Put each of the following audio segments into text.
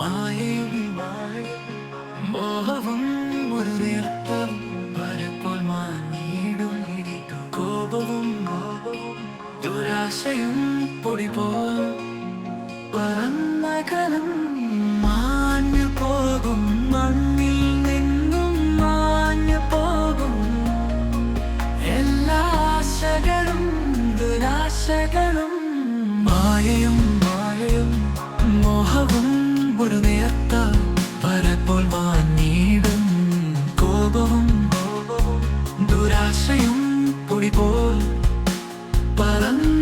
മായയും മോഹവും ഒരു നേർത്തം പലപ്പോൾ മാഞ്ഞിടും കോപവും ദുരാശയും പൊടി പോൽ പറന്നകലം മാഞ്ഞു പോകും. മണ്ണിൽ നിന്നും മാഞ്ഞു പോകും. എല്ലാ ആശകളും ദുരാശകളും. മായയും മായയും മോഹവും ഒരു നേർത്ത പലപ്പോൾ മാഞ്ഞിടും കോപവും ദുരാശയും പൊടി പോൽ പറന്നകലും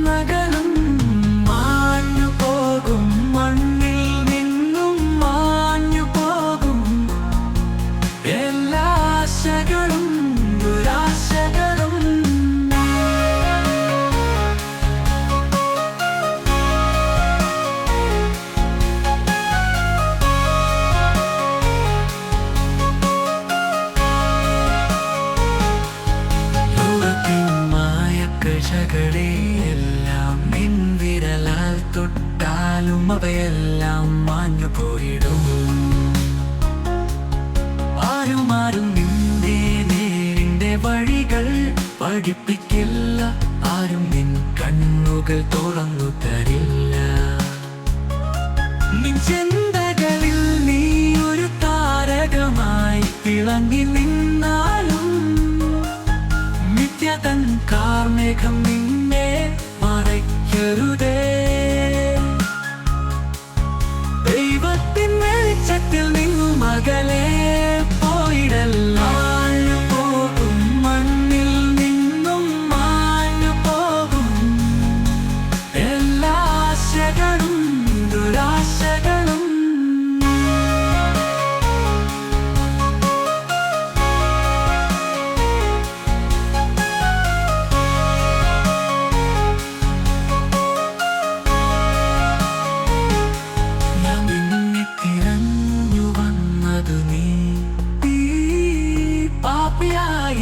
മായക്കഴകളെയെല്ലാം നിൻവിരലാൽ തൊട്ടാലും അവയെല്ലാം മാഞ്ഞു പോയിടും ആരുമാരും ആരും നിന്റെ നേരിന്റെ വഴികൾ പഠിപ്പിക്കില്ല. ആരും നിൻ കണ്ണുകൾ തുറന്നു തരില്ല. നിൻ ചിന്തകളിൽ നീ ഒരു താരകമായി തിളങ്ങി നിന്നാലും നിത്യതൻ കാർമേഘം നിന്നെ വെളിച്ചത്തിൽ നിന്നു മകളെ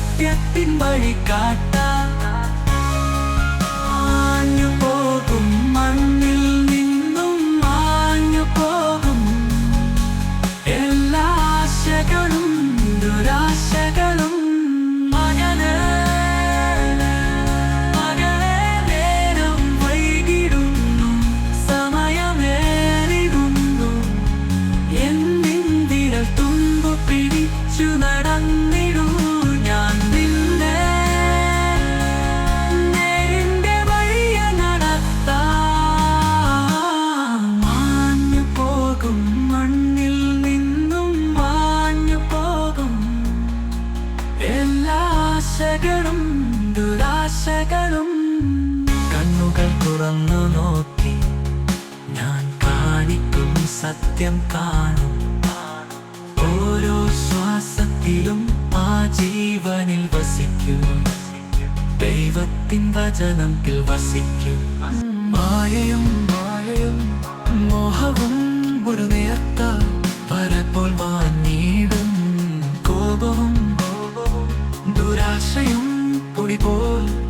സത്യത്തിൻ വഴി കാട്ടാം. പോകും മണ്ണിൽ ആശകളും ദുരാശകളും കണ്ണുകൾ തുറന്നു നോക്കി ഞാൻ കാണിക്കും സത്യം കാണും. ഓരോ ശ്വാസത്തിലും ആ ജീവനിൽ വസിക്കൂ. ദൈവത്തിൻ വചനത്തിൽ വസിക്കൂ. മായയും മായയും മോഹവും ഒരു കോപവും ദുരാശയും പൊടി പോൽ